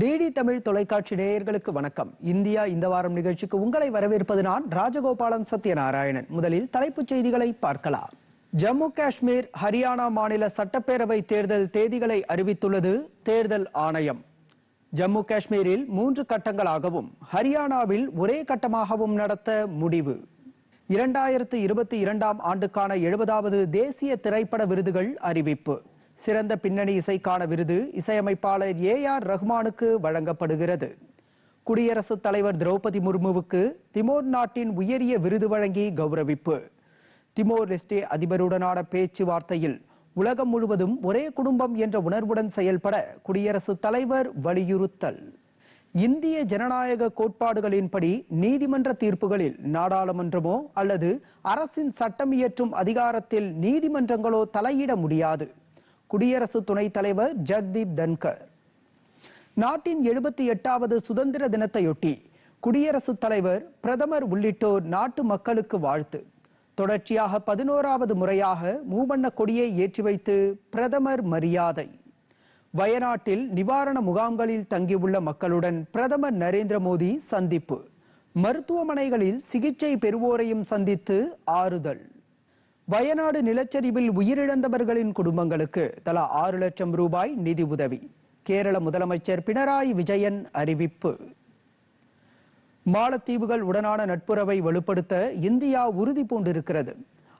DD Tamil தொலைக்காட்சி நேயர்களுக்கு வணக்கம். இந்தியா இந்த வாரம் நிகழ்ச்சிக்கு உங்களை வரவேற்பது நான் ராஜகோபாலன் சத்யநாராயணன். முதலில் தலைப்புச் செய்திகளை பார்க்கலாம். ஜம்மு காஷ்மீர் ஹரியானா மாநில சட்டப்பேரவை தேர்தல் தேதிகளை அறிவித்துள்ளது தேர்தல் ஆணையம். ஜம்மு காஷ்மீரில் மூன்று கட்டங்களாகவும் ஹரியானாவில் ஒரே கட்டமாகவும் நடத்த முடிவு. இரண்டாயிரத்து இருபத்தி இரண்டாம் ஆண்டுக்கான எழுபதாவது தேசிய திரைப்பட விருதுகள் அறிவிப்பு. சிறந்த பின்னணி இசைக்கான விருது இசையமைப்பாளர் ஏ ஆர் ரஹ்மானுக்கு வழங்கப்படுகிறது. குடியரசுத் தலைவர் திரௌபதி முர்முவுக்கு திமோர் நாட்டின் உயரிய விருது வழங்கி கௌரவிப்பு. திமோர் லெஸ்டே அதிபருடனான பேச்சுவார்த்தையில் உலகம் முழுவதும் ஒரே குடும்பம் என்ற உணர்வுடன் செயல்பட குடியரசுத் தலைவர் வலியுறுத்தல். இந்திய ஜனநாயக கோட்பாடுகளின்படி நீதிமன்ற தீர்ப்புகளில் நாடாளுமன்றமோ அல்லது அரசின் சட்டம் இயற்றும் அதிகாரத்தில் நீதிமன்றங்களோ தலையிட முடியாது. குடியரசு துணைத் தலைவர் ஜக்தீப் தன்கர். நாட்டின் எழுபத்தி எட்டாவது சுதந்திர தினத்தையொட்டி குடியரசுத் தலைவர் பிரதமர் உள்ளிட்டோர் நாட்டு மக்களுக்கு வாழ்த்து. தொடர்ச்சியாக பதினோராவது முறையாக மூவண்ண கொடியை ஏற்றி வைத்து பிரதமர் மரியாதை. வயநாட்டில் நிவாரண முகாம்களில் தங்கியுள்ள மக்களுடன் பிரதமர் நரேந்திர மோடி சந்திப்பு. மருத்துவமனைகளில் சிகிச்சை பெறுவோரையும் சந்தித்து ஆறுதல். வயநாடு நிலச்சரிவில் உயிரிழந்தவர்களின் குடும்பங்களுக்கு தலா ஆறு லட்சம் ரூபாய் நிதி உதவி கேரள முதலமைச்சர் பினராயி விஜயன் அறிவிப்பு. மாலத்தீவுகள் உடனான நட்புறவை வலுப்படுத்த இந்தியா உறுதி பூண்டிருக்கிறது.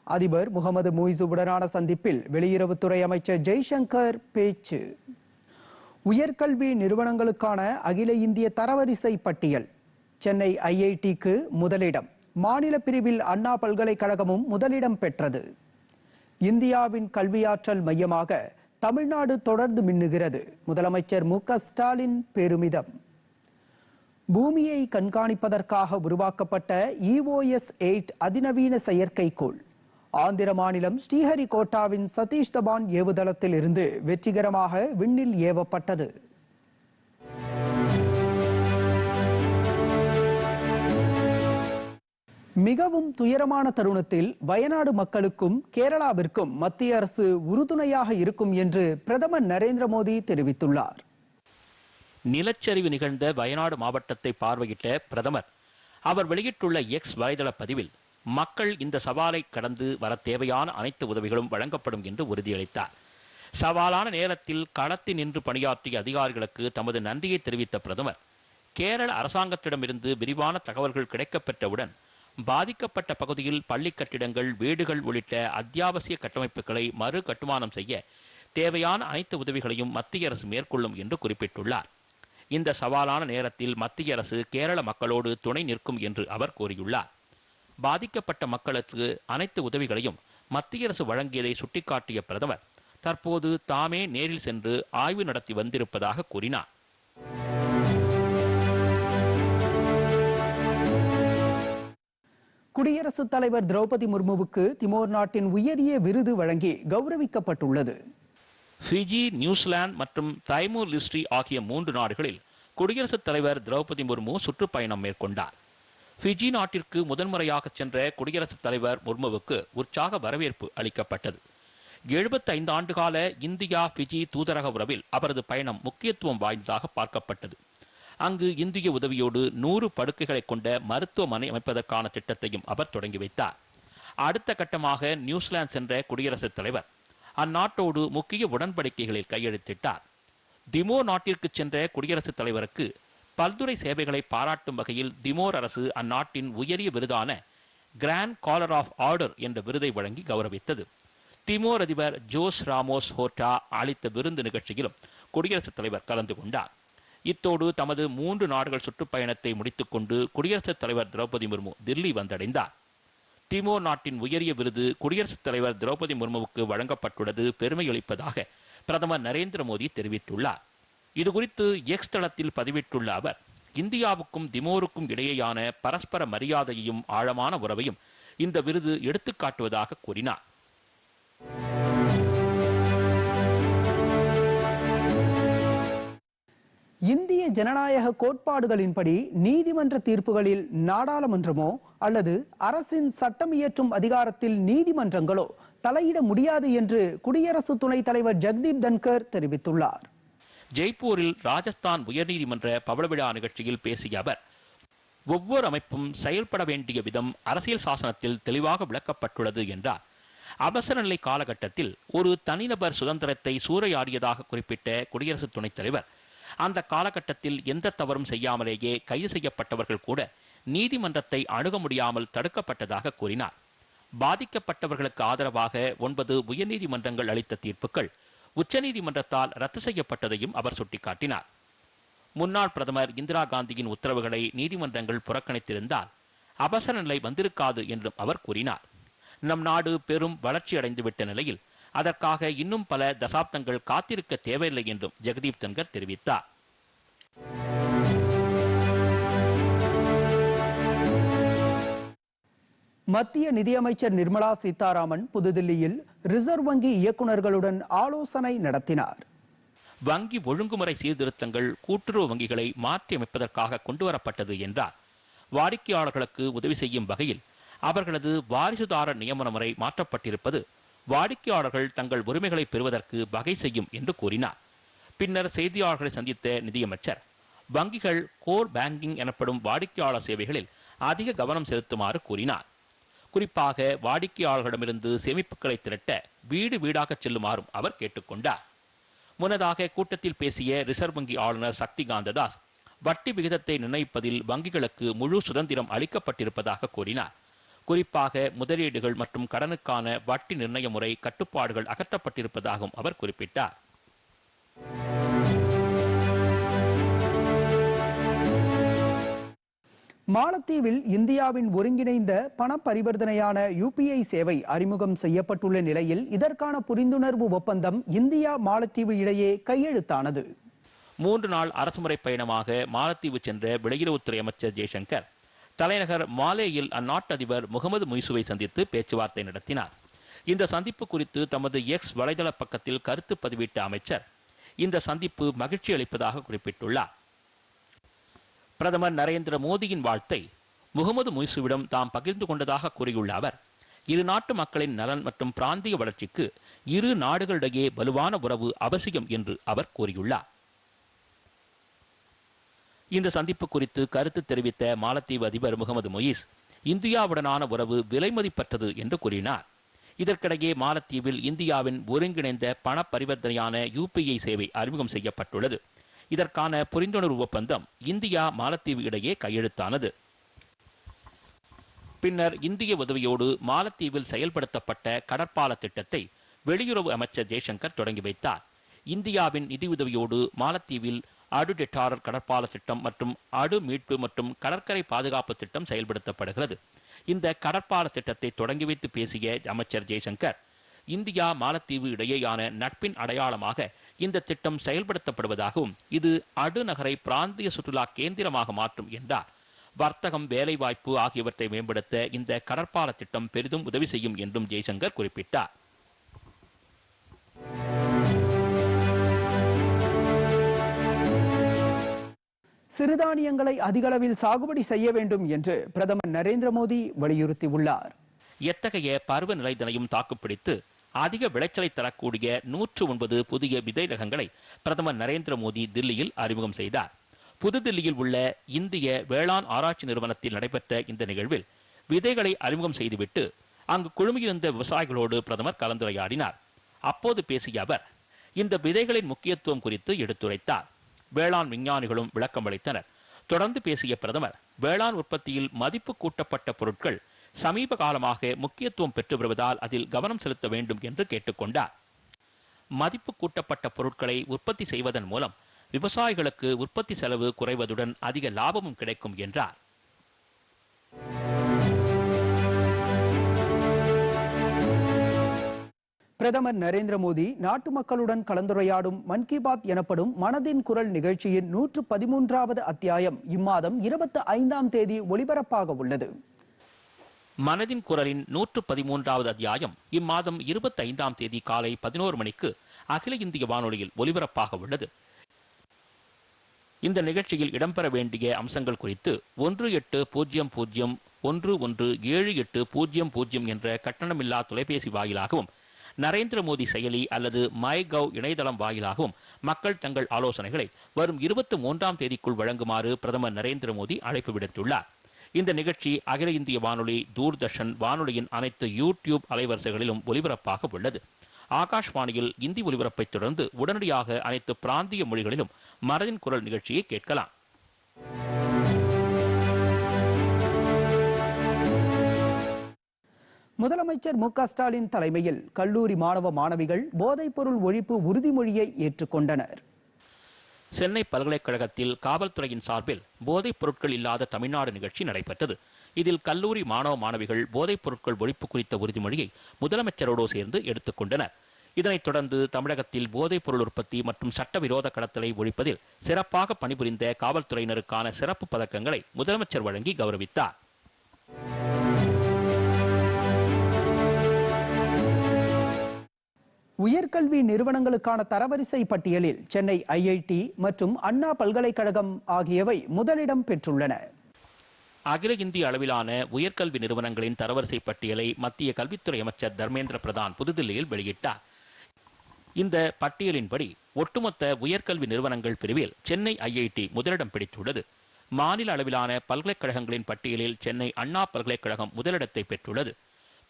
அதிபர் முகமது முய்சுவுடனான சந்திப்பில் வெளியுறவுத்துறை அமைச்சர் ஜெய்சங்கர் பேச்சு. உயர்கல்வி நிறுவனங்களுக்கான அகில இந்திய தரவரிசை பட்டியல். சென்னை ஐஐடிக்கு முதலிடம். மாநில பிரிவில் அண்ணா பல்கலைக்கழகமும் முதலிடம் பெற்றது. இந்தியாவின் கல்வியாற்றல் மையமாக தமிழ்நாடு தொடர்ந்து மின்னுகிறது. முதலமைச்சர் மு ஸ்டாலின் பெருமிதம். பூமியை கண்காணிப்பதற்காக உருவாக்கப்பட்ட இஓஎஸ் எயிட் அதிநவீன செயற்கைக்கோள். ஆந்திர மாநிலம் ஸ்ரீஹரிகோட்டாவின் சதீஷ் தபான் ஏவுதளத்தில் இருந்து வெற்றிகரமாக விண்ணில் ஏவப்பட்டது. மிகவும் துயரமான தருணத்தில் வயநாடு மக்களுக்கும் கேரளாவிற்கும் மத்திய அரசு உறுதுணையாக இருக்கும் என்று பிரதமர் நரேந்திர மோடி தெரிவித்துள்ளார். நிலச்சரிவு நிகழ்ந்த வயநாடு மாவட்டத்தை பார்வையிட்ட பிரதமர் அவர் வெளியிட்டுள்ள எக்ஸ் வலைதள பதிவில் மக்கள் இந்த சவாலை கடந்து வர தேவையான அனைத்து உதவிகளும் வழங்கப்படும் என்று உறுதியளித்தார். சவாலான நேரத்தில் களத்தில் நின்று பணியாற்றிய அதிகாரிகளுக்கு தமது நன்றியை தெரிவித்த பிரதமர் கேரள அரசாங்கத்திடமிருந்து விரிவான தகவல்கள் கிடைக்கப்பெற்றவுடன் பாதிக்கப்பட்ட பகுதியில் பள்ளி கட்டிடங்கள் வீடுகள் உள்ளிட்ட அத்தியாவசிய கட்டமைப்புகளை மறு கட்டுமானம் செய்ய தேவையான அனைத்து உதவிகளையும் மத்திய அரசு மேற்கொள்ளும் என்று குறிப்பிட்டுள்ளார். இந்த சவாலான நேரத்தில் மத்திய அரசு கேரள மக்களோடு துணை நிற்கும் என்று அவர் கூறியுள்ளார். பாதிக்கப்பட்ட மக்களுக்கு அனைத்து உதவிகளையும் மத்திய அரசு வழங்கியதை சுட்டிக்காட்டிய பிரதமர் தற்போது தாமே நேரில் சென்று ஆய்வு நடத்தி வந்திருப்பதாக கூறினார். குடியரசுத் தலைவர் திரௌபதி முர்முவுக்கு திமோர் நாட்டின் உயரிய விருது வழங்கி கௌரவிக்கப்பட்டுள்ளது. ஃபிஜி நியூசிலாந்து மற்றும் தைமூர் லிஸ்ட்ரி ஆகிய மூன்று நாடுகளில் குடியரசுத் தலைவர் திரௌபதி முர்மு சுற்றுப்பயணம் மேற்கொண்டார். ஃபிஜி நாட்டிற்கு முதன்முறையாக சென்ற குடியரசுத் தலைவர் முர்முவுக்கு உற்சாக வரவேற்பு அளிக்கப்பட்டது. எழுபத்தைந்து ஆண்டுகால இந்தியா ஃபிஜி தூதரக உறவில் அவரது பயணம் முக்கியத்துவம் வாய்ந்ததாக பார்க்கப்பட்டது. அங்கு இந்திய உதவியோடு நூறு படுக்கைகளை கொண்ட மருத்துவமனை அமைப்பதற்கான திட்டத்தையும் அவர் தொடங்கி வைத்தார். அடுத்த கட்டமாக நியூசிலாந்து சென்ற குடியரசுத் தலைவர் அந்நாட்டோடு முக்கிய உடன்படிக்கைகளில் கையெழுத்திட்டார். திமோ நாட்டிற்கு சென்ற குடியரசுத் தலைவருக்கு பல்துறை சேவைகளை பாராட்டும் வகையில் திமோர் அரசு அந்நாட்டின் உயரிய விருதான கிராண்ட் காலர் ஆஃப் ஆர்டர் என்ற விருதை வழங்கி கௌரவித்தது. திமோர் அதிபர் ஜோஸ் ராமோஸ் ஹோட்டா அளித்த விருந்து நிகழ்ச்சியிலும் குடியரசுத் தலைவர் கலந்து கொண்டார். இத்தோடு தமது மூன்று நாடுகள் சுற்றுப்பயணத்தை முடித்துக்கொண்டு குடியரசுத் தலைவர் திரௌபதி முர்மு தில்லி வந்தடைந்தார். திமோர் நாட்டின் உயரிய விருது குடியரசுத் தலைவர் திரௌபதி முர்முவுக்கு வழங்கப்பட்டுள்ளது பெருமையளிப்பதாக பிரதமர் நரேந்திர மோடி தெரிவித்துள்ளார். இதுகுறித்து எக்ஸ் தளத்தில் பதிவிட்டுள்ள அவர் இந்தியாவுக்கும் திமோருக்கும் இடையேயான பரஸ்பர மரியாதையையும் ஆழமான உறவையும் இந்த விருது எடுத்துக்காட்டுவதாக கூறினார். இந்திய ஜனநாயக கோட்பாடுகளின்படி நீதிமன்ற தீர்ப்புகளில் நாடாளுமன்றமோ அல்லது அரசின் சட்டம் இயற்றும் அதிகாரத்தில் நீதிமன்றங்களோ தலையிட முடியாது என்று குடியரசு துணைத் தலைவர் ஜெக்தீப் தன்கர் தெரிவித்துள்ளார். ஜெய்ப்பூரில் ராஜஸ்தான் உயர்நீதிமன்ற பவளவிழா நிகழ்ச்சியில் பேசிய அவர் ஒவ்வொரு அமைப்பும் செயல்பட வேண்டிய விதம் அரசியல் சாசனத்தில் தெளிவாக விளக்கப்பட்டுள்ளது என்றார். அவசர நிலை காலகட்டத்தில் ஒரு தனிநபர் சுதந்திரத்தை சூறையாடியதாக குறிப்பிட்ட குடியரசு துணைத் தலைவர் அந்த காலகட்டத்தில் எந்த தவறும் செய்யாமலேயே கைது செய்யப்பட்டவர்கள் கூட நீதிமன்றத்தை அணுக முடியாமல் தடுக்கப்பட்டதாக கூறினார். பாதிக்கப்பட்டவர்களுக்கு ஆதரவாக ஒன்பது உயர்நீதிமன்றங்கள் அளித்த தீர்ப்புகள் உச்சநீதிமன்றத்தால் ரத்து செய்யப்பட்டதையும் அவர் சுட்டிக்காட்டினார். முன்னாள் பிரதமர் இந்திரா காந்தியின் உத்தரவுகளை நீதிமன்றங்கள் புறக்கணித்திருந்தால் அவசர நிலை வந்திருக்காது என்றும் அவர் கூறினார். நம் நாடு பெரும் வளர்ச்சியடைந்துவிட்ட நிலையில் அதற்காக இன்னும் பல தசாப்தங்கள் காத்திருக்க தேவையில்லை என்றும் ஜெகதீப் தன்கர் தெரிவித்தார். மத்திய நிதியமைச்சர் நிர்மலா சீதாராமன் புதுதில்லியில் ரிசர்வ் வங்கி இயக்குநர்களுடன் ஆலோசனை நடத்தினார். வங்கி ஒழுங்குமுறை சீர்திருத்தங்கள் கூட்டுறவு வங்கிகளை மாற்றியமைப்பதற்காக கொண்டுவரப்பட்டது என்றார். வாடிக்கையாளர்களுக்கு உதவி செய்யும் வகையில் அவர்களது வாரிசுதாரர் நியமன முறை மாற்றப்பட்டிருப்பது வாடிக்கையாளர்கள் தங்கள் உரிமைகளை பெறுவதற்கு வகை செய்யும் என்று கூறினார். பின்னர் செய்தியாளர்களை சந்தித்த நிதியமைச்சர் வங்கிகள் கோர் பேங்கிங் எனப்படும் வாடிக்கையாளர் சேவைகளில் அதிக கவனம் செலுத்துமாறு கூறினார். குறிப்பாக வாடிக்கையாளர்களிடமிருந்து சேமிப்புகளை திரட்ட வீடு வீடாக செல்லுமாறும் அவர் கேட்டுக்கொண்டார். முன்னதாக கூட்டத்தில் பேசிய ரிசர்வ் வங்கி ஆளுநர் சக்தி காந்ததாஸ் வட்டி விகிதத்தை நிர்ணயிப்பதில் வங்கிகளுக்கு முழு சுதந்திரம் அளிக்கப்பட்டிருப்பதாக கூறினார். குறிப்பாக முதலீடுகள் மற்றும் கடனுக்கான வட்டி நிர்ணய முறை கட்டுப்பாடுகள் அகற்றப்பட்டிருப்பதாகவும் அவர் குறிப்பிட்டார். மாலத்தீவில் இந்தியாவின் ஒருங்கிணைந்த பண பரிவர்த்தனையான யூபிஐ சேவை அறிமுகம் செய்யப்பட்டுள்ள நிலையில் இதற்கான புரிந்துணர்வு ஒப்பந்தம் இந்தியா மாலத்தீவு இடையே கையெழுத்தானது. மூன்று நாள் அரசுமுறை பயணமாக மாலத்தீவு சென்ற வெளியுறவுத்துறை அமைச்சர் ஜெய்சங்கர் தலைநகர் மாலேயில் அந்நாட்டு அதிபர் முகமது முய்சுவை சந்தித்து பேச்சுவார்த்தை நடத்தினார். இந்த சந்திப்பு குறித்து தமது எக்ஸ் வலைதள பக்கத்தில் கருத்து பதிவிட்ட அமைச்சர். இந்த சந்திப்பு மகிழ்ச்சி அளிப்பதாக குறிப்பிட்டுள்ளார். பிரதமர் நரேந்திர மோடியின் வாழ்த்தை முகமது முய்சுவிடம் தாம் பகிர்ந்து கொண்டதாக கூறியுள்ள அவர் இரு நாட்டு மக்களின் நலன் மற்றும் பிராந்திய வளர்ச்சிக்கு இரு நாடுகளிடையே வலுவான உறவு அவசியம் என்று அவர் கூறியுள்ளார். இந்த சந்திப்பு குறித்து கருத்து தெரிவித்த மாலத்தீவு அதிபர் முகமது மொயீஸ் இந்தியாவுடனான உறவு விலைமதிப்பற்றது என்று கூறினார். இதற்கிடையே மாலத்தீவில் இந்தியாவின் ஒருங்கிணைந்த பண பரிவர்த்தனையான யூபிஐ சேவை அறிமுகம் செய்யப்பட்டுள்ளது. இதற்கான புரிந்துணர்வு ஒப்பந்தம் இந்தியா மாலத்தீவு இடையே கையெழுத்தானது. பின்னர் இந்திய உதவியோடு மாலத்தீவில் செயல்படுத்தப்பட்ட கடற்பால திட்டத்தை வெளியுறவு அமைச்சர் ஜெய்சங்கர் தொடங்கி வைத்தார். இந்தியாவின் நிதியுதவியோடு மாலத்தீவில் அடு டெட்டாரர் கடற்பால திட்டம் மற்றும் அடு மீட்பு மற்றும் கடற்கரை பாதுகாப்பு திட்டம் செயல்படுத்தப்படுகிறது. இந்த கடற்பால திட்டத்தை தொடங்கி வைத்து பேசிய அமைச்சர் ஜெய்சங்கர் இந்தியா மாலத்தீவு இடையேயான நட்பின் அடையாளமாக இந்த திட்டம் செயல்படுத்தப்படுவதாகவும் இது அடுநகரை பிராந்திய சுற்றுலா கேந்திரமாக மாற்றும் என்றார். வர்த்தகம் வேலைவாய்ப்பு ஆகியவற்றை மேம்படுத்த இந்த கடற்பால திட்டம் பெரிதும் உதவி செய்யும் என்றும் ஜெய்சங்கர் குறிப்பிட்டார். சிறுதானியங்களை அதிகளவில் சாகுபடி செய்ய வேண்டும் என்று பிரதமர் நரேந்திர மோடி வலியுறுத்தியுள்ளார். எத்தகைய பருவநிலை தினையும் தாக்குப்பிடித்து அதிக விளைச்சலை தரக்கூடிய நூற்று ஒன்பது புதிய விதை ரகங்களை பிரதமர் நரேந்திர மோடி தில்லியில் அறிமுகம் செய்தார். புதுதில்லியில் உள்ள இந்திய வேளாண் ஆராய்ச்சி நிறுவனத்தில் நடைபெற்ற இந்த நிகழ்வில் விதைகளை அறிமுகம் செய்துவிட்டு அங்கு குழுமியிருந்த விவசாயிகளோடு பிரதமர் கலந்துரையாடினார். அப்போது பேசிய அவர் இந்த விதைகளின் முக்கியத்துவம் குறித்து எடுத்துரைத்தார். வேளாண் விஞ்ஞானிகளும் விளக்கம் அளித்தனர். தொடர்ந்து பேசிய பிரதமர் வேளாண் உற்பத்தியில் மதிப்பு கூட்டப்பட்ட பொருட்கள் சமீப காலமாக முக்கியத்துவம் பெற்று வருவதால் அதில் கவனம் செலுத்த வேண்டும் என்று கேட்டுக்கொண்டார் மதிப்பு கூட்டப்பட்ட பொருட்களை உற்பத்தி செய்வதன் மூலம் விவசாயிகளுக்கு உற்பத்தி செலவு குறைவதுடன் அதிக லாபமும் கிடைக்கும் என்றார். பிரதமர் நரேந்திர மோடி நாட்டு மக்களுடன் கலந்துரையாடும் மன் கி பாத் எனப்படும் மனதின் குரல் நிகழ்ச்சியின் நூற்று பதிமூன்றாவது அத்தியாயம் இம்மாதம் இருபத்தி ஐந்தாம் தேதி ஒலிபரப்பாக உள்ளது. மனதின் குரலின் நூற்று பதிமூன்றாவது அத்தியாயம் இம்மாதம் இருபத்தி ஐந்தாம் தேதி காலை பதினோரு மணிக்கு அகில இந்திய வானொலியில் ஒலிபரப்பாக உள்ளது. இந்த நிகழ்ச்சியில் இடம்பெற வேண்டிய அம்சங்கள் குறித்து ஒன்று எட்டு பூஜ்ஜியம் பூஜ்ஜியம் ஒன்று ஒன்று ஏழு எட்டு பூஜ்ஜியம் பூஜ்ஜியம் என்ற கட்டணமில்லா தொலைபேசி வாயிலாகவும் நரேந்திர மோடி செயலி அல்லது மை கவ் இணையதளம் வாயிலாகவும் மக்கள் தங்கள் ஆலோசனைகளை வரும் இருபத்தி மூன்றாம் தேதிக்குள் வழங்குமாறு பிரதமர் நரேந்திர மோடி அழைப்பு விடுத்துள்ளார். இந்த நிகழ்ச்சி அகில இந்திய வானொலி தூர்தர்ஷன் வானொலியின் அனைத்து யூடியூப் அலைவரிசைகளிலும் ஒலிபரப்பாக உள்ளது. ஆகாஷ்வாணியில் இந்தி ஒலிபரப்பை தொடர்ந்து உடனடியாக அனைத்து பிராந்திய மொழிகளிலும் மரதின் குரல் நிகழ்ச்சியை கேட்கலாம். முதலமைச்சர் மு க ஸ்டாலின் தலைமையில் கல்லூரி மாணவ மாணவிகள் போதைப்பொருள் ஒழிப்பு உறுதிமொழியை ஏற்றுக்கொண்டனர். சென்னை பல்கலைக்கழகத்தில் காவல்துறையின் சார்பில் போதைப் பொருட்கள் இல்லாத தமிழ்நாடு நிகழ்ச்சி நடைபெற்றது. இதில் கல்லூரி மாணவ மாணவிகள் போதைப் பொருட்கள் ஒழிப்பு குறித்த உறுதிமொழியை முதலமைச்சரோடு சேர்ந்து எடுத்துக்கொண்டனர். இதனைத் தொடர்ந்து தமிழகத்தில் போதைப் பொருள் உற்பத்தி மற்றும் சட்டவிரோத கடத்தலை ஒழிப்பதில் சிறப்பாக பணிபுரிந்த காவல்துறையினருக்கான சிறப்பு பதக்கங்களை முதலமைச்சர் வழங்கி கௌரவித்தார். உயர்கல்வி நிறுவனங்களுக்கான தரவரிசை பட்டியலில் சென்னை ஐஐடி மற்றும் அண்ணா பல்கலைக்கழகம் ஆகியவை முதலிடம் பெற்றுள்ளன. அகில இந்திய அளவிலான உயர்கல்வி நிறுவனங்களின் தரவரிசை பட்டியலை மத்திய கல்வித்துறை அமைச்சர் தர்மேந்திர பிரதான் புதுதில்லியில் வெளியிட்டார். இந்த பட்டியலின்படி ஒட்டுமொத்த உயர்கல்வி நிறுவனங்கள் பிரிவில் சென்னை ஐஐடி முதலிடம் பிடித்துள்ளது. மாநில அளவிலான பல்கலைக்கழகங்களின் பட்டியலில் சென்னை அண்ணா பல்கலைக்கழகம் முதலிடத்தை பெற்றுள்ளது.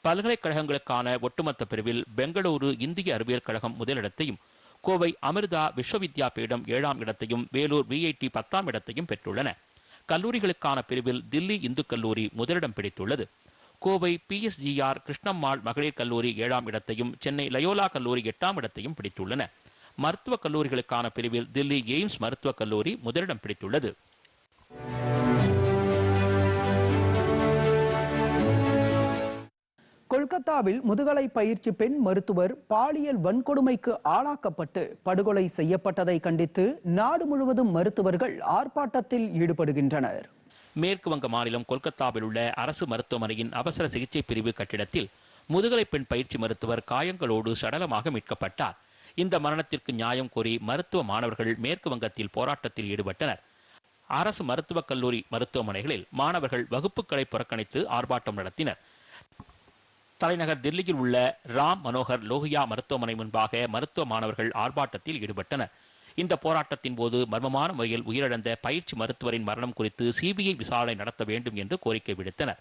பல்கலைக்கழகங்களுக்கான ஒட்டுமொத்த பிரிவில் பெங்களூரு இந்திய அறிவியல் கழகம் முதலிடத்தையும் கோவை அமிர்தா விஸ்வவித்யாபீடம் ஏழாம் இடத்தையும் வேலூர் விஐடி பத்தாம் இடத்தையும் பெற்றுள்ளன. கல்லூரிகளுக்கான பிரிவில் தில்லி இந்து கல்லூரி முதலிடம் பிடித்துள்ளது. கோவை பிஎஸ்ஜிஆர் கிருஷ்ணம்மாள் மகளிர் கல்லூரி ஏழாம் இடத்தையும் சென்னை லயோலா கல்லூரி எட்டாம் இடத்தையும் பிடித்துள்ளன. மருத்துவக் கல்லூரிகளுக்கான பிரிவில் தில்லி எய்ம்ஸ் மருத்துவக் கல்லூரி முதலிடம் பிடித்துள்ளது. கொல்கத்தாவில் முதுகலை பயிற்சி பெண் மருத்துவர் பாலியல் வன்கொடுமைக்கு ஆளாக்கப்பட்டு படுகொலை செய்யப்பட்டதை கண்டித்து நாடு முழுவதும் மருத்துவர்கள் ஆர்ப்பாட்டத்தில் ஈடுபடுகின்றனர். மேற்கு வங்க மாநிலம் கொல்கத்தாவில் உள்ள அரசு மருத்துவமனையின் அவசர சிகிச்சை பிரிவு கட்டிடத்தில் முதுகலை பெண் பயிற்சி மருத்துவர் காயங்களோடு சடலமாக மீட்கப்பட்டார். இந்த மரணத்திற்கு நியாயம் கோரி மருத்துவ மாணவர்கள் மேற்கு வங்கத்தில் போராட்டத்தில் ஈடுபட்டனர். அரசு மருத்துவக் கல்லூரி மருத்துவமனைகளில் மாணவர்கள் வகுப்புகளை புறக்கணித்து ஆர்ப்பாட்டம் நடத்தினர். தலைநகர் தில்லியில் உள்ள ராம் மனோகர் லோகியா மருத்துவமனை முன்பாக மருத்துவ மாணவர்கள் ஆர்ப்பாட்டத்தில் ஈடுபட்டனர். இந்த போராட்டத்தின் போது மர்மமான முறையில் உயிரிழந்த பயிற்சி மருத்துவரின் மரணம் குறித்து சிபிஐ விசாரணை நடத்த வேண்டும் என்று கோரிக்கை விடுத்தனர்.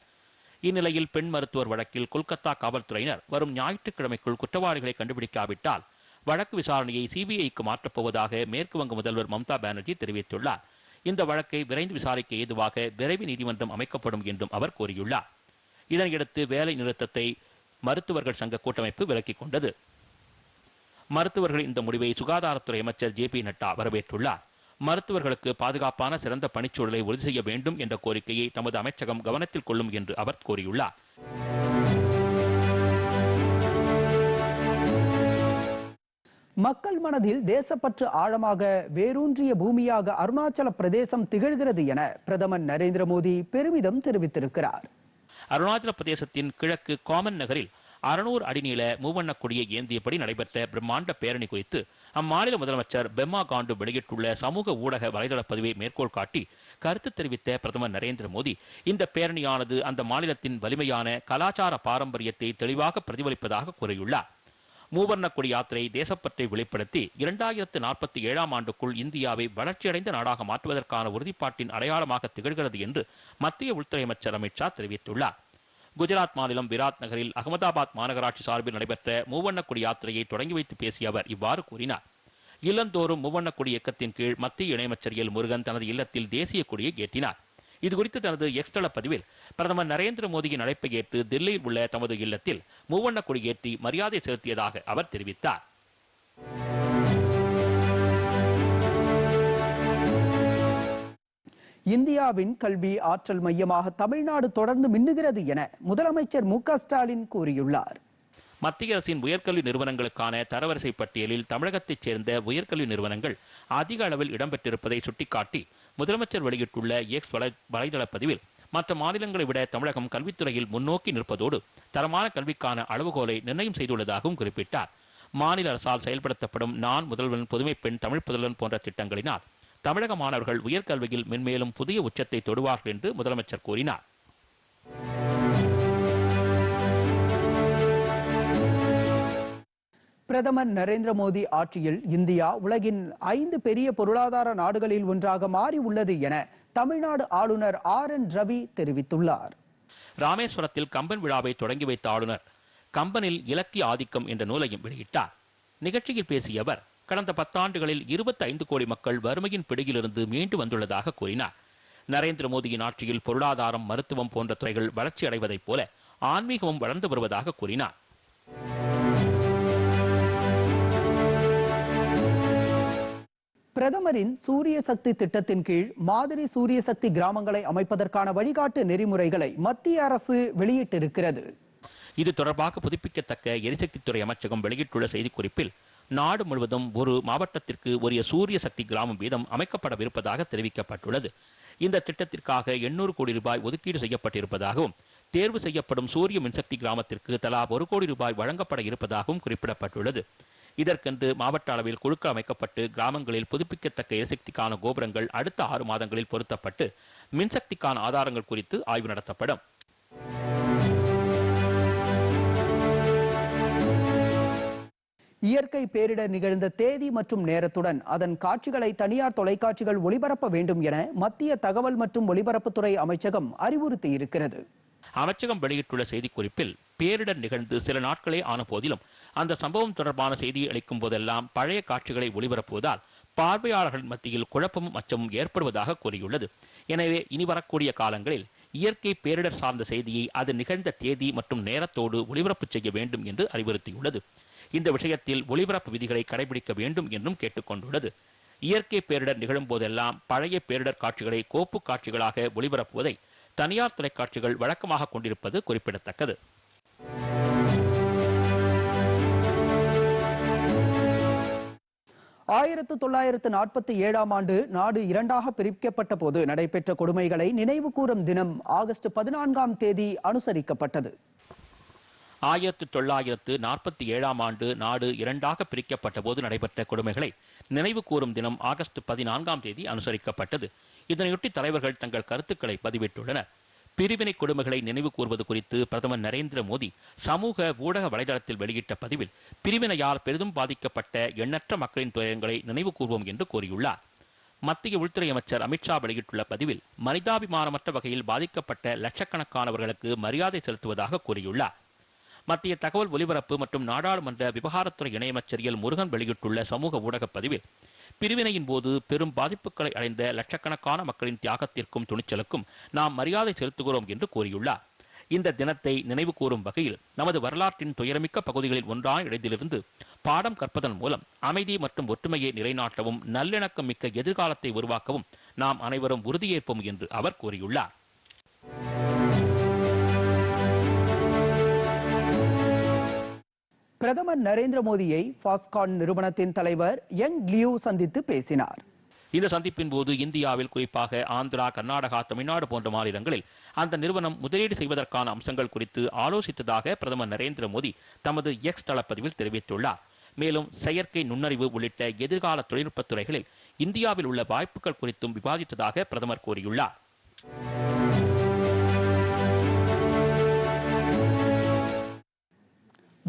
இந்நிலையில் பெண் மருத்துவர் வழக்கில் கொல்கத்தா காவல்துறையினர் வரும் ஞாயிற்றுக்கிழமைக்குள் குற்றவாளிகளை கண்டுபிடிக்காவிட்டால் வழக்கு விசாரணையை சிபிஐக்கு மாற்றப்போவதாக மேற்குவங்க முதல்வர் மம்தா பானர்ஜி தெரிவித்துள்ளார். இந்த வழக்கை விரைந்து விசாரிக்க ஏதுவாக விரைவு நீதிமன்றம் அமைக்கப்படும் என்றும் அவர் கூறியுள்ளார். இதனையடுத்து வேலை நிறுத்தத்தை மருத்துவர்கள் சங்க கூட்டமைப்பு விலக்கிக் கொண்டது. மருத்துவர்கள் இந்த முடிவை சுகாதாரத்துறை அமைச்சர் ஜே பி நட்டா வரவேற்றுள்ளார். மருத்துவர்களுக்கு பாதுகாப்பான சிறந்த பணிச்சூழலை உறுதி செய்ய வேண்டும் என்ற கோரிக்கையை தமது அமைச்சகம் கவனத்தில் கொள்ளும் என்று அவர் கூறியுள்ளார். மக்கள் மனதில் தேசப்பற்று ஆழமாக வேரூன்றிய பூமியாக அருணாச்சல பிரதேசம் திகழ்கிறது என பிரதமர் நரேந்திர மோடி பெருமிதம் தெரிவித்திருக்கிறார். அருணாச்சல பிரதேசத்தின் கிழக்கு காமன் நகரில் அறுநூறு அடி நீள மூவண்ணக் கொடியை ஏந்தியபடி நடைபெற்ற பிரம்மாண்ட பேரணி குறித்து அம்மாநில முதலமைச்சர் பெம்மா காண்டு வெளியிட்டுள்ள சமூக ஊடக வலைதள பதிவை மேற்கோள் காட்டி கருத்து தெரிவித்த பிரதமர் நரேந்திர மோடி இந்த பேரணியானது அந்த மாநிலத்தின் வலிமையான கலாச்சார பாரம்பரியத்தை தெளிவாக பிரதிபலிப்பதாக கூறியுள்ளார். மூவர்ண கொடி யாத்திரை தேசப்பற்றை வெளிப்படுத்தி இரண்டாயிரத்து நாற்பத்தி ஏழாம் ஆண்டுக்குள் இந்தியாவை வளர்ச்சியடைந்த நாடாக மாற்றுவதற்கான உறுதிப்பாட்டின் அடையாளமாக திகழ்கிறது என்று மத்திய உள்துறை அமைச்சர் அமித் ஷா தெரிவித்துள்ளார். குஜராத் மாநிலம் விராத் நகரில் அகமதாபாத் மாநகராட்சி சார்பில் நடைபெற்ற மூவண்ண கொடி யாத்திரையை தொடங்கி வைத்து பேசிய அவர் இவ்வாறு கூறினார். இல்லந்தோறும் மூவண்ண கொடி இயக்கத்தின் கீழ் மத்திய இணையமைச்சர் எல் முருகன் தனது இல்லத்தில் தேசிய கொடியை ஏற்றினார். இது குறித்து தனது எக்ஸ் தள பதிவில் பிரதமர் நரேந்திர மோடியின் அழைப்பை ஏற்று தில்லியில் உள்ள தமது இல்லத்தில் மூவண்ண கொடி ஏற்றி மரியாதை செலுத்தியதாக அவர் தெரிவித்தார். இந்தியாவின் கல்வி ஆற்றல் மையமாக தமிழ்நாடு தொடர்ந்து மின்னுகிறது என முதலமைச்சர் மு ஸ்டாலின் கூறியுள்ளார். மத்திய அரசின் உயர்கல்வி நிறுவனங்களுக்கான தரவரிசை பட்டியலில் தமிழகத்தைச் சேர்ந்த உயர்கல்வி நிறுவனங்கள் அதிக அளவில் இடம்பெற்றிருப்பதை சுட்டிக்காட்டி முதலமைச்சர் வெளியிட்டுள்ள எக்ஸ் வலை வலைதள பதிவில் மற்ற மாநிலங்களை விட தமிழகம் கல்வித்துறையில் முன்னோக்கி நிற்பதோடு தரமான கல்விக்கான அளவுகோலை நிர்ணயம் செய்துள்ளதாகவும் குறிப்பிட்டார். மாநில அரசால் செயல்படுத்தப்படும் நான் முதல்வன் புதுமை பெண் தமிழ் புதல்வன் போன்ற திட்டங்களினால் தமிழக மாணவர்கள் உயர்கல்வியில் மென்மேலும் புதிய உச்சத்தை தொடுவார்கள் என்று முதலமைச்சர் கூறினார். பிரதமர் நரேந்திர மோடி ஆட்சியில் இந்தியா உலகின் ஐந்து பெரிய பொருளாதார நாடுகளில் ஒன்றாக மாறி உள்ளது என தமிழ்நாடு ஆளுநர் ஆர் என் ரவி தெரிவித்துள்ளார். ராமேஸ்வரத்தில் கம்பன் விழாவை தொடங்கி வைத்த ஆளுநர் கம்பனில் இலக்கிய ஆதிக்கம் என்ற நூலையும் வெளியிட்டார். நிகழ்ச்சியில் பேசிய அவர் கடந்த பத்தாண்டுகளில் 25 கோடி மக்கள் வறுமையின் பிடியிலிருந்து மீண்டு வந்துள்ளதாக கூறினார். நரேந்திர மோடியின் ஆட்சியில் பொருளாதாரம் மருத்துவம் போன்ற துறைகள் வளர்ச்சி அடைவதைப் போல ஆன்மீகமும் வளர்ந்து வருவதாக கூறினார். பிரதமரின் சூரிய சக்தி திட்டத்தின் கீழ் மாதிரி சூரிய சக்தி கிராமங்களை அமைப்பதற்கான வழிகாட்டு நெறிமுறைகளை மத்திய அரசு வெளியிட்டிருக்கிறது. இது தொடர்பாக புதுப்பிக்கத்தக்க எரிசக்தித்துறை அமைச்சகம் வெளியிட்டுள்ள செய்திக்குறிப்பில் நாடு முழுவதும் ஒரு மாவட்டத்திற்கு ஒரு சூரிய சக்தி கிராமம் வீதம் அமைக்கப்படவிருப்பதாக தெரிவிக்கப்பட்டுள்ளது. இந்த திட்டத்திற்காக எண்ணூறு கோடி ரூபாய் ஒதுக்கீடு செய்யப்பட்டிருப்பதாகவும் தேர்வு செய்யப்படும் சூரிய மின்சக்தி கிராமத்திற்கு தலா ஒரு கோடி ரூபாய் வழங்கப்பட இருப்பதாகவும் குறிப்பிடப்பட்டுள்ளது. இதற்கென்று மாவட்ட அளவில் குழுக்கள் அமைக்கப்பட்டு கிராமங்களில் புதுப்பிக்கத்தக்க எரிசக்திக்கான கோபுரங்கள் அடுத்த ஆறு மாதங்களில் பொருத்தப்பட்டு மின்சக்திக்கான ஆதாரங்கள் குறித்து ஆய்வு நடத்தப்படும். இயற்கை பேரிடர் நிகழ்ந்த தேதி மற்றும் நேரத்துடன் அதன் காட்சிகளை தனியார் தொலைக்காட்சிகள் ஒளிபரப்ப வேண்டும் என மத்திய தகவல் மற்றும் ஒலிபரப்புத்துறை அமைச்சகம் அறிவுறுத்தியிருக்கிறது. அமைச்சகம் வெளியிட்டுள்ள செய்திக்குறிப்பில் பேரிடர் நிகழ்ந்து சில நாட்களே ஆன போதிலும் அந்த சம்பவம் தொடர்பான செய்தியை அளிக்கும் போதெல்லாம் பழைய காட்சிகளை ஒளிபரப்புவதால் பார்வையாளர்கள் மத்தியில் குழப்பமும் அச்சமும் ஏற்படுவதாக கூறியுள்ளது. எனவே இனி வரக்கூடிய காலங்களில் இயற்கை பேரிடர் சார்ந்த செய்தியை அது நிகழ்ந்த தேதி மற்றும் நேரத்தோடு ஒளிபரப்பு செய்ய வேண்டும் என்று அறிவுறுத்தியுள்ளது. இந்த விஷயத்தில் ஒளிபரப்பு விதிகளை கடைபிடிக்க வேண்டும் என்றும் கேட்டுக்கொண்டுள்ளது. இயற்கை பேரிடர் நிகழும் போதெல்லாம் பழைய பேரிடர் காட்சிகளை கோப்பு காட்சிகளாக ஒளிபரப்புவதை தனியார் தொலைக்காட்சிகள் வழக்கமாக கொண்டிருப்பது குறிப்பிடத்தக்கது. ஆயிரத்து தொள்ளாயிரத்து நாற்பத்தி ஏழாம் ஆண்டு நாடு இரண்டாக பிரிக்கப்பட்ட போது நடைபெற்ற கொடுமைகளை நினைவு கூறும் தினம் ஆகஸ்ட் பதினான்காம் தேதி அனுசரிக்கப்பட்டது. ஆயிரத்து தொள்ளாயிரத்து நாற்பத்தி ஏழாம் ஆண்டு நாடு இரண்டாக பிரிக்கப்பட்ட போது நடைபெற்ற கொடுமைகளை நினைவு கூறும் தினம் ஆகஸ்ட் பதினான்காம் தேதி அனுசரிக்கப்பட்டது. இதனையொட்டி தலைவர்கள் தங்கள் கருத்துக்களை பதிவிட்டுள்ளனர். பிரிவினை கொடுமைகளை நினைவு கூர்வது குறித்து பிரதமர் நரேந்திர மோடி சமூக ஊடக வலைதளத்தில் வெளியிட்ட பதிவில் பிரிவினையால் பெரிதும் பாதிக்கப்பட்ட எண்ணற்ற மக்களின் துயரங்களை நினைவு கூர்வோம் என்று கூறியுள்ளார். மத்திய உள்துறை அமைச்சர் அமித்ஷா வெளியிட்டுள்ள பதிவில் மனிதாபிமானமற்ற வகையில் பாதிக்கப்பட்ட லட்சக்கணக்கானவர்களுக்கு மரியாதை செலுத்துவதாக கூறியுள்ளார். மத்திய தகவல் ஒலிபரப்பு மற்றும் நாடாளுமன்ற விவகாரத்துறை இணையமைச்சர் எல் முருகன் வெளியிட்டுள்ள சமூக ஊடகப் பதிவில் பிரிவினையின் போது பெரும் பாதிப்புகளை அடைந்த லட்சக்கணக்கான மக்களின் தியாகத்திற்கும் துணிச்சலுக்கும் நாம் மரியாதை செலுத்துகிறோம் என்று கூறியுள்ளார். இந்த தினத்தை நினைவு கூறும் வகையில் நமது வரலாற்றின் துயரமிக்க பகுதிகளில் ஒன்றான இடத்திலிருந்து பாடம் கற்பதன் மூலம் அமைதி மற்றும் ஒற்றுமையை நிலைநாட்டவும் நல்லிணக்கம் மிக்க எதிர்காலத்தை உருவாக்கவும் நாம் அனைவரும் உறுதியேற்போம் என்று அவர் கூறியுள்ளார். பிரதமர் நரேந்திர மோடியை பாஸ்கான் நிறுவனத்தின் தலைவர் யங் லியூ சந்தித்து பேசினார். இந்த சந்திப்பின் போது இந்தியாவில் குறிப்பாக ஆந்திரா கர்நாடகா தமிழ்நாடு போன்ற மாநிலங்களில் அந்த நிறுவனம் முதலீடு செய்வதற்கான அம்சங்கள் குறித்து ஆலோசித்ததாக பிரதமர் நரேந்திர மோடி தமது எக்ஸ் தளப்பதிவில் தெரிவித்துள்ளார். மேலும் செயற்கை நுண்ணறிவு உள்ளிட்ட எதிர்கால தொழில்நுட்பத் துறைகளில் இந்தியாவில் உள்ள வாய்ப்புகள் குறித்தும் விவாதித்ததாக பிரதமர் கூறியுள்ளார்.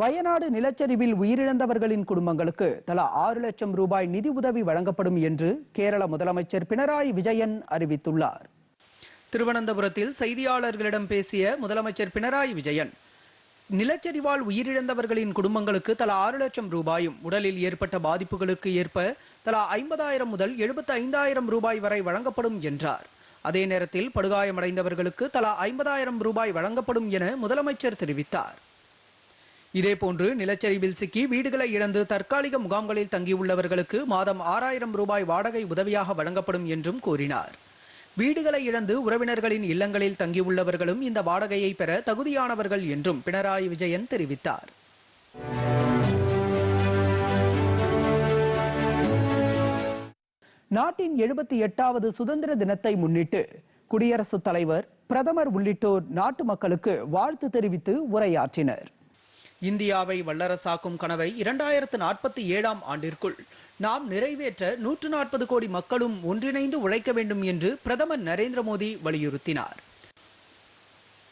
வயநாடு நிலச்சரிவில் உயிரிழந்தவர்களின் குடும்பங்களுக்கு தலா ஆறு லட்சம் ரூபாய் நிதி உதவி வழங்கப்படும் என்று கேரள முதலமைச்சர் பினராயி விஜயன் அறிவித்துள்ளார். திருவனந்தபுரத்தில் செய்தியாளர்களிடம் பேசிய முதலமைச்சர் பினராயி விஜயன் நிலச்சரிவால் உயிரிழந்தவர்களின் குடும்பங்களுக்கு தலா ஆறு லட்சம் ரூபாயும் உடலில் ஏற்பட்ட பாதிப்புகளுக்கு ஏற்ப தலா ஐம்பதாயிரம் முதல் எழுபத்தி ஐந்தாயிரம் ரூபாய் வரை வழங்கப்படும் என்றார். அதே நேரத்தில் படுகாயமடைந்தவர்களுக்கு தலா ஐம்பதாயிரம் ரூபாய் வழங்கப்படும் என முதலமைச்சர் தெரிவித்தார். இதேபோன்று நிலச்சரிவில் சிக்கி வீடுகளை இழந்து தற்காலிக முகாம்களில் தங்கியுள்ளவர்களுக்கு மாதம் ஆறாயிரம் ரூபாய் வாடகை உதவியாக வழங்கப்படும் என்றும் கூறினார். வீடுகளை இழந்து உறவினர்களின் இல்லங்களில் தங்கியுள்ளவர்களும் இந்த வாடகையை பெற தகுதியானவர்கள் என்றும் பினராயி விஜயன் தெரிவித்தார். நாட்டின் எழுபத்தி எட்டாவது சுதந்திர தினத்தை முன்னிட்டு குடியரசுத் தலைவர் பிரதமர் உள்ளிட்டோர் நாட்டு மக்களுக்கு வாழ்த்து தெரிவித்து உரையாற்றினர். இந்தியாவை வல்லரசாக்கும் கனவை இரண்டாயிரத்து நாற்பத்தி ஏழாம் ஆண்டிற்குள் நாம் நிறைவேற்ற நூற்று நாற்பது கோடி மக்களும் ஒன்றிணைந்து உழைக்க வேண்டும் என்று பிரதமர் நரேந்திர மோடி வலியுறுத்தினார்.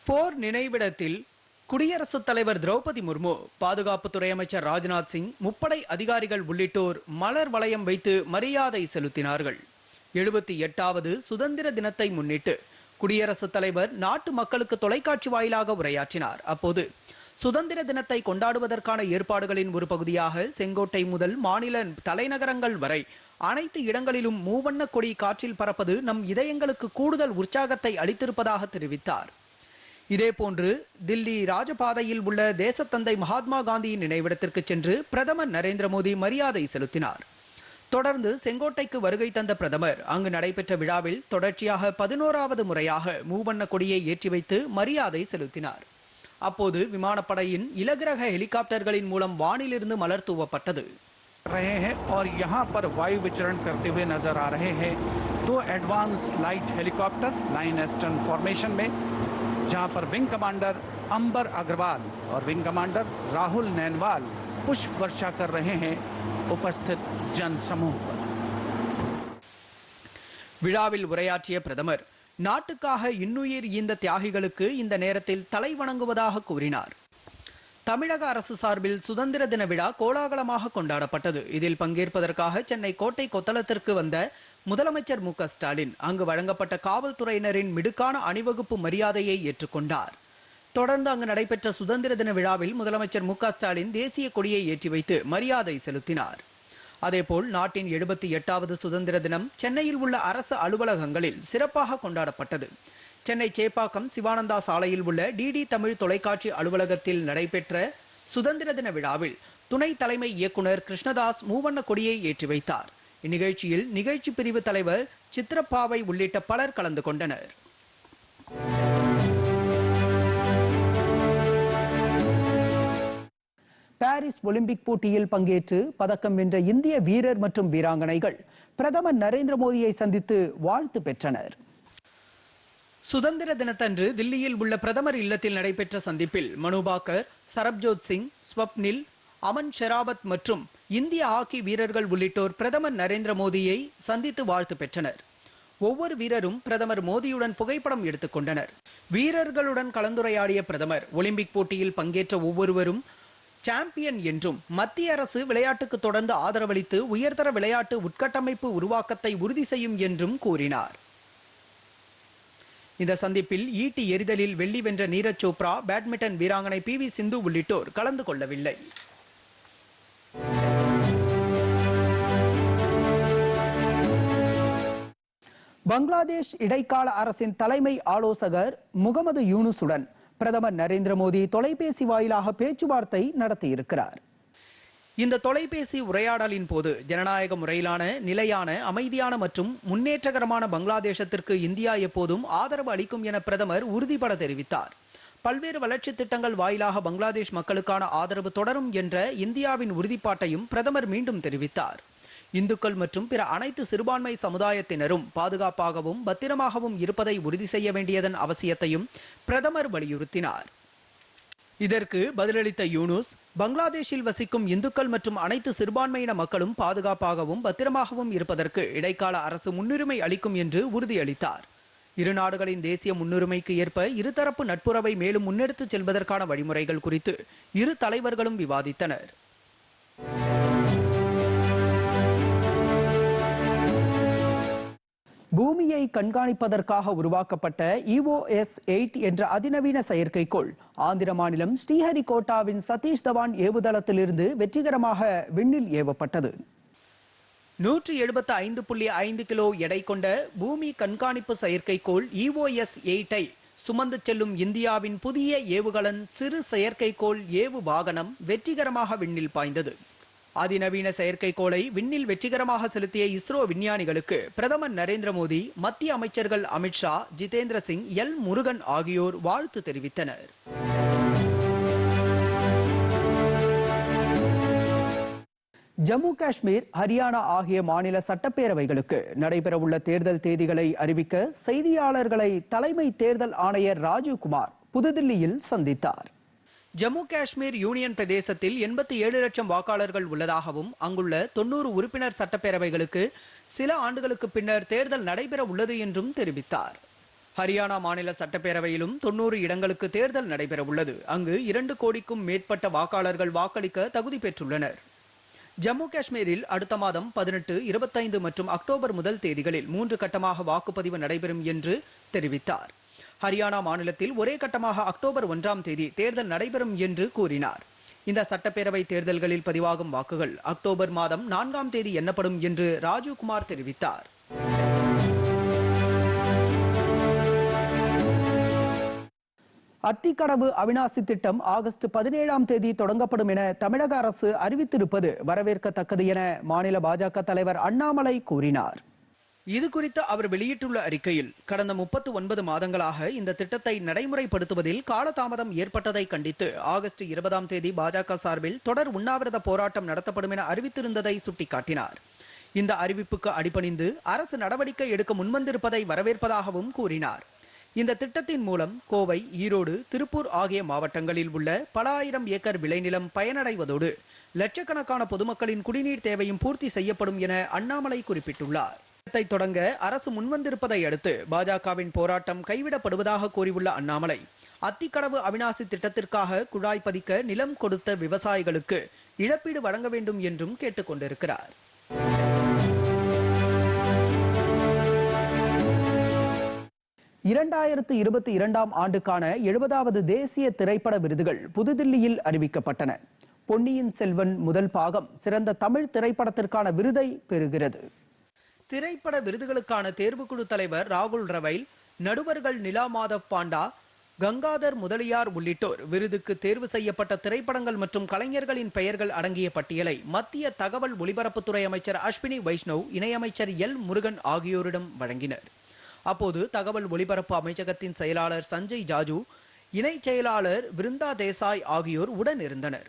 போர் நினைவிடத்தில் குடியரசுத் தலைவர் திரௌபதி முர்மு பாதுகாப்புத்துறை அமைச்சர் ராஜ்நாத் சிங் முப்படை அதிகாரிகள் உள்ளிட்டோர் மலர் வளையம் வைத்து மரியாதை செலுத்தினார்கள். எழுபத்தி எட்டாவது சுதந்திர தினத்தை முன்னிட்டு குடியரசுத் தலைவர் நாட்டு மக்களுக்கு தொலைக்காட்சி வாயிலாக உரையாற்றினார். அப்போது சுதந்திர தினத்தை கொண்டாடுவதற்கான ஏற்பாடுகளின் ஒரு பகுதியாக செங்கோட்டை முதல் மாநில தலைநகரங்கள் வரை அனைத்து இடங்களிலும் மூவண்ண கொடி காற்றில் பறப்பது நம் இதயங்களுக்கு கூடுதல் உற்சாகத்தை அளித்திருப்பதாக தெரிவித்தார். இதேபோன்று தில்லி ராஜபாதையில் உள்ள தேசத்தந்தை மகாத்மா காந்தியின் நினைவிடத்திற்கு சென்று பிரதமர் நரேந்திர மோடி மரியாதை செலுத்தினார். தொடர்ந்து செங்கோட்டைக்கு வருகை தந்த பிரதமர் அங்கு நடைபெற்ற விழாவில் தொடர்ச்சியாக பதினோராவது முறையாக மூவண்ண கொடியை ஏற்றி வைத்து மரியாதை செலுத்தினார். விமானப்படையின் இலகுரக ஹெலிகாப்டர்களின் மூலம் வானிலிருந்து மலர் தூவப்பட்டது रहे हैं और यहाँ पर वायु विचरण करते हुए नजर आ रहे हैं दो advance light helicopter line astern formation में जहाँ पर विंग कमांडर अंबर अग्रवाल और विंग कमांडर राहुल नैनवाल पुष्प वर्षा कर रहे हैं उपस्थित जन समूह पर விழாவில் உரையாற்றிய பிரதமர் நாட்டுக்காக இன்னுயிர் ஈந்த தியாகிகளுக்கு இந்த நேரத்தில் தலை வணங்குவதாக கூறினார். தமிழக அரசு சார்பில் சுதந்திர தின விழா கோலாகலமாக கொண்டாடப்பட்டது. இதில் பங்கேற்பதற்காக சென்னை கோட்டை கொத்தளத்திற்கு வந்த முதலமைச்சர் மு ஸ்டாலின் அங்கு வழங்கப்பட்ட காவல்துறையினரின் மிடுக்கான அணிவகுப்பு மரியாதையை ஏற்றுக்கொண்டார். தொடர்ந்து அங்கு நடைபெற்ற சுதந்திர தின விழாவில் முதலமைச்சர் மு க ஸ்டாலின் தேசிய கொடியை ஏற்றி வைத்து மரியாதை செலுத்தினார். அதேபோல் நாட்டின் எழுபத்தி எட்டாவது சுதந்திர தினம் சென்னையில் உள்ள அரசு அலுவலகங்களில் சிறப்பாக கொண்டாடப்பட்டது. சென்னை சேப்பாக்கம் சிவானந்தா சாலையில் உள்ள டிடி தமிழ் தொலைக்காட்சி அலுவலகத்தில் நடைபெற்ற சுதந்திர தின விழாவில் துணை தலைமை இயக்குனர் கிருஷ்ணதாஸ் மூவண்ண கொடியை ஏற்றி வைத்தார். இந்நிகழ்ச்சியில் நிகழ்ச்சி பிரிவு தலைவர் சித்திரப்பாவை உள்ளிட்ட பலர் கலந்து கொண்டனர். பாரிஸ் ஒலிம்பிக் போட்டியில் பங்கேற்று பதக்கம் வென்ற இந்திய வீரர் மற்றும் வீராங்கனைகள் பிரதமர் நரேந்திர மோடியை சந்தித்து வாழ்த்து பெற்றனர். சுதந்திர தினத்தன்று தில்லியில் உள்ள பிரதமர் இல்லத்தில் நடைபெற்ற சந்திப்பில் மனுபாக்கர் சரப்ஜோத் சிங் ஸ்வப்னில் அமன் ஷெராவத் மற்றும் இந்திய ஹாக்கி வீரர்கள் உள்ளிட்டோர் பிரதமர் நரேந்திர மோடியை சந்தித்து வாழ்த்து பெற்றனர். ஒவ்வொரு வீரரும் பிரதமர் மோடியுடன் புகைப்படம் எடுத்துக் கொண்டனர். வீரர்களுடன் கலந்துரையாடிய பிரதமர் ஒலிம்பிக் போட்டியில் பங்கேற்ற ஒவ்வொருவரும் சாம்பியன் என்றும் மத்திய அரசு விளையாட்டுக்கு தொடர்ந்து ஆதரவளித்து உயர்தர விளையாட்டு உட்கட்டமைப்பு உருவாக்கத்தை உறுதி செய்யும் என்றும் கூறினார். இந்த சந்திப்பில் ஈட்டி எறிதலில் வெள்ளி வென்ற நீரஜ் சோப்ரா பேட்மிண்டன் வீராங்கனை பி வி சிந்து உள்ளிட்டோர் கலந்து கொள்ளவில்லை. பங்களாதேஷ் இடைக்கால அரசின் தலைமை ஆலோசகர் முகமது யூனுசுடன் பிரதமர் நரேந்திர மோடி தொலைபேசி வாயிலாக பேச்சுவார்த்தை நடத்தியிருக்கிறார். இந்த தொலைபேசி உரையாடலின் போது ஜனநாயக முறையிலான நிலையான அமைதியான மற்றும் முன்னேற்றகரமான பங்களாதேசத்திற்கு இந்தியா எப்போதும் ஆதரவு அளிக்கும் என பிரதமர் உறுதிபட தெரிவித்தார். பல்வேறு வளர்ச்சி திட்டங்கள் வாயிலாக பங்களாதேஷ் மக்களுக்கான ஆதரவு தொடரும் என்ற இந்தியாவின் உறுதிப்பாட்டையும் பிரதமர் மீண்டும் தெரிவித்தார். இந்துக்கள் மற்றும் பிற அனைத்து சிறுபான்மை சமுதாயத்தினரும் பாதுகாப்பாகவும் பத்திரமாகவும் இருப்பதை உறுதி செய்ய வேண்டியதன் அவசியத்தையும் பிரதமர் வலியுறுத்தினார். இதற்கு பதிலளித்த யூனுஸ் பங்களாதேஷில் வசிக்கும் இந்துக்கள் மற்றும் அனைத்து சிறுபான்மையின மக்களும் பாதுகாப்பாகவும் பத்திரமாகவும் இருப்பதற்கு இடைக்கால அரசு முன்னுரிமை அளிக்கும் என்று உறுதியளித்தார். இரு நாடுகளின் தேசிய முன்னுரிமைக்கு ஏற்ப இருதரப்பு நட்புறவை மேலும் முன்னெடுத்துச் செல்வதற்கான வழிமுறைகள் குறித்து இரு தலைவர்களும் விவாதித்தனர். பூமியை கண்காணிப்பதற்காக உருவாக்கப்பட்ட இஓஎஸ் எயிட் என்ற அதிநவீன செயற்கைக்கோள். ஆந்திர மாநிலம் ஸ்ரீஹரிகோட்டாவின் சதீஷ் தவான் ஏவுதளத்திலிருந்து வெற்றிகரமாக விண்ணில் ஏவப்பட்டது. நூற்றி எழுபத்து ஐந்து புள்ளி ஐந்து கிலோ எடை கொண்ட பூமி கண்காணிப்பு செயற்கைக்கோள் இஓஎஸ் எயிட்டை சுமந்து செல்லும் இந்தியாவின் புதிய ஏவுகலன் சிறு செயற்கைக்கோள் ஏவு வாகனம் வெற்றிகரமாக விண்ணில் பாய்ந்தது. அதிநவீன செயற்கைக்கோளை விண்ணில் வெற்றிகரமாக செலுத்திய இஸ்ரோ விஞ்ஞானிகளுக்கு பிரதமர் நரேந்திர மோடி மத்திய அமைச்சர்கள் அமித்ஷா ஜிதேந்திர சிங் எல் முருகன் ஆகியோர் வாழ்த்து தெரிவித்தனர். ஜம்மு காஷ்மீர் ஹரியானா ஆகிய மாநில சட்டப்பேரவைகளுக்கு நடைபெறவுள்ள தேர்தல் தேதிகளை அறிவிக்க செய்தியாளர்களை தலைமை தேர்தல் ஆணையர் ராஜீவ்குமார் புதுதில்லியில் சந்தித்தார். ஜம்மு காஷ்மீர் யூனியன் பிரதேசத்தில் எண்பத்தி ஏழு லட்சம் வாக்காளர்கள் உள்ளதாகவும் அங்குள்ள தொண்ணூறு உறுப்பினர் சட்டப்பேரவைகளுக்கு சில ஆண்டுகளுக்கு பின்னர் தேர்தல் நடைபெற உள்ளது என்றும் தெரிவித்தார். ஹரியானா மாநில சட்டப்பேரவையிலும் தொன்னூறு இடங்களுக்கு தேர்தல் நடைபெற உள்ளது. அங்கு இரண்டு கோடிக்கும் மேற்பட்ட வாக்காளர்கள் வாக்களிக்க தகுதி பெற்றுள்ளனர். ஜம்மு காஷ்மீரில் அடுத்த மாதம் பதினெட்டு இருபத்தைந்து மற்றும் அக்டோபர் முதல் தேதிகளில் மூன்று கட்டமாக வாக்குப்பதிவு நடைபெறும் என்று தெரிவித்தார். ஹரியானா மாநிலத்தில் ஒரே கட்டமாக அக்டோபர் ஒன்றாம் தேதி தேர்தல் நடைபெறும் என்று கூறினார். இந்த சட்டப்பேரவை தேர்தல்களில் பதிவாகும் வாக்குகள் அக்டோபர் மாதம் நான்காம் தேதி எண்ணப்படும் என்று ராஜீவ்குமார் தெரிவித்தார். அத்திக்கடவு அவினாசி திட்டம் ஆகஸ்ட் பதினேழாம் தேதி தொடங்கப்படும் என தமிழக அரசு அறிவித்திருப்பது வரவேற்கத்தக்கது என மாநில பாஜக தலைவர் அண்ணாமலை கூறினார். இது குறித்து அவர் வெளியிட்டுள்ள அறிக்கையில் கடந்த முப்பத்து ஒன்பது மாதங்களாக இந்த திட்டத்தை நடைமுறைப்படுத்துவதில் காலதாமதம் ஏற்பட்டதை கண்டித்து ஆகஸ்ட் இருபதாம் தேதி பாஜக சார்பில் தொடர் உண்ணாவிரத போராட்டம் நடத்தப்படும் என அறிவித்திருந்ததை சுட்டிக்காட்டினார். இந்த அறிவிப்புக்கு அடிபணிந்து அரசு நடவடிக்கை எடுக்க முன்வந்திருப்பதை வரவேற்பதாகவும் கூறினார். இந்த திட்டத்தின் மூலம் கோவை ஈரோடு திருப்பூர் ஆகிய மாவட்டங்களில் உள்ள பல ஆயிரம் ஏக்கர் விளைநிலம் பயனடைவதோடு லட்சக்கணக்கான பொதுமக்களின் குடிநீர் தேவையும் பூர்த்தி செய்யப்படும் என அண்ணாமலை குறிப்பிட்டுள்ளார். திட்டத்தை தொடங்க அரசு முன்வந்திருப்பதை அடுத்து பாஜகவின் போராட்டம் கைவிடப்படுவதாக கூறியுள்ள அண்ணாமலை அத்திக்கடவு அவினாசி திட்டத்திற்காக குழாய் பதிக்க நிலம் கொடுத்த விவசாயிகளுக்கு இழப்பீடு வழங்க வேண்டும் என்றும் கேட்டுக்கொண்டிருக்கிறார் இரண்டாயிரத்து இருபத்தி இரண்டாம் ஆண்டுக்கான எழுபதாவது தேசிய திரைப்பட விருதுகள் புதுதில்லியில் அறிவிக்கப்பட்டன. பொன்னியின் செல்வன் முதல் பாகம் சிறந்த தமிழ் திரைப்படத்திற்கான விருதை பெறுகிறது. திரைப்பட விருதுகளுக்கான தேர்வுக்குழு தலைவர் ராகுல் ரவைல் நடுவர்கள் நிலா மாதவ் பாண்டா கங்காதர் முதலியார் உள்ளிட்டோர் விருதுக்கு தேர்வு செய்யப்பட்ட திரைப்படங்கள் மற்றும் கலைஞர்களின் பெயர்கள் அடங்கிய பட்டியலை மத்திய தகவல் ஒலிபரப்புத்துறை அமைச்சர் அஸ்வினி வைஷ்ணவ் இணையமைச்சர் எல் முருகன் ஆகியோரிடம் வழங்கினர். அப்போது தகவல் ஒலிபரப்பு அமைச்சகத்தின் செயலாளர் சஞ்சய் ஜாஜு இணை செயலாளர் பிருந்தா தேசாய் ஆகியோர் உடன் இருந்தனர்.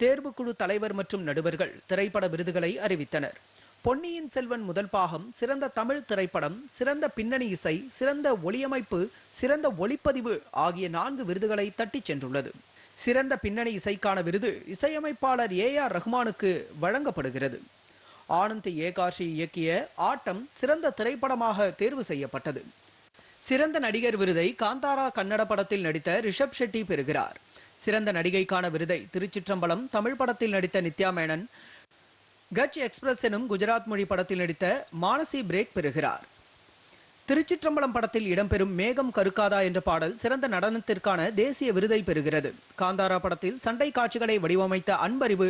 தேர்வுக்குழு தலைவர் மற்றும் நடுவர்கள் திரைப்பட விருதுகளை அறிவித்தனர். பொன்னியின் செல்வன் முதல் பாகம் சிறந்த தமிழ் திரைப்படம் சிறந்த பின்னணி இசை சிறந்த ஒளியமைப்பு சிறந்த ஒளிப்பதிவு ஆகிய நான்கு விருதுகளை தட்டிச் சென்றுள்ளது. சிறந்த பின்னணி இசைக்கான விருது இசையமைப்பாளர் ஏ ஆர் ரஹ்மானுக்கு வழங்கப்படுகிறது. ஆனந்த் ஏகாஷி இயக்கிய ஆட்டம் சிறந்த திரைப்படமாக தேர்வு செய்யப்பட்டது. சிறந்த நடிகர் விருதை காந்தாரா கன்னட படத்தில் நடித்த ரிஷப் ஷெட்டி பெறுகிறார். சிறந்த நடிகைக்கான விருதை திருச்சிற்றம்பலம் தமிழ் படத்தில் நடித்த நித்யா மேனன் கட்ச் எக்ஸ்பிரஸ் எனும் குஜராத் மொழி படத்தில் நடித்த மானசி பிரேக் பெறுகிறார். திருச்சிற்றம்பலம் படத்தில் இடம்பெறும் மேகம் கருக்காதா என்ற பாடல் சிறந்த நடனத்திற்கான தேசிய விருதை பெறுகிறது. காந்தாரா படத்தில் சண்டை காட்சிகளை வடிவமைத்த அன்பறிவு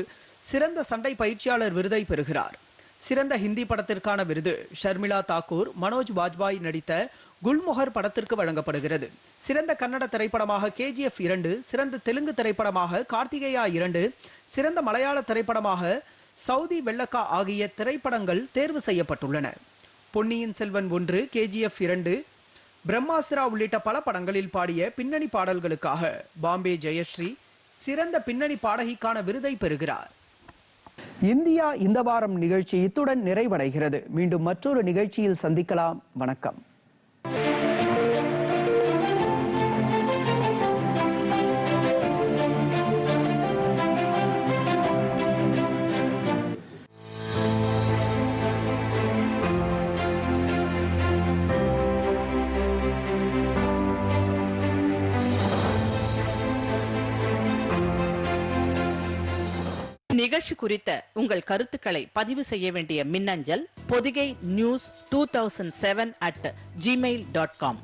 சிறந்த சண்டை பயிற்சியாளர் விருதை பெறுகிறார். சிறந்த ஹிந்தி படத்திற்கான விருது ஷர்மிளா தாக்கூர் மனோஜ் வாஜ்பாய் நடித்த குல்முகர் படத்திற்கு வழங்கப்படுகிறது. சிறந்த கன்னட திரைப்படமாக கேஜிஎஃப் இரண்டு சிறந்த தெலுங்கு திரைப்படமாக கார்த்திகேயா இரண்டு சிறந்த மலையாள திரைப்படமாக சவுதி வெள்ளக்கா ஆகிய திரைப்படங்கள் தேர்வு செய்யப்பட்டுள்ளன. பொன்னியின் செல்வன் ஒன்று கேஜிஎஃப் இரண்டு பிரம்மாஸ்திரா உள்ளிட்ட பல படங்களில் பாடிய பின்னணி பாடல்களுக்காக பாம்பே ஜெயஸ்ரீ சிறந்த பின்னணி பாடகிக்கான விருதை பெறுகிறார். இந்தியா இந்த வாரம் நிகழ்ச்சி இத்துடன் நிறைவடைகிறது. மீண்டும் மற்றொரு நிகழ்ச்சியில் சந்திக்கலாம். வணக்கம். நிகழ்ச்சி குறித்த உங்கள் கருத்துக்களை பதிவு செய்ய வேண்டிய மின்னஞ்சல் Podhigai news two thousand seven at Gmail dot com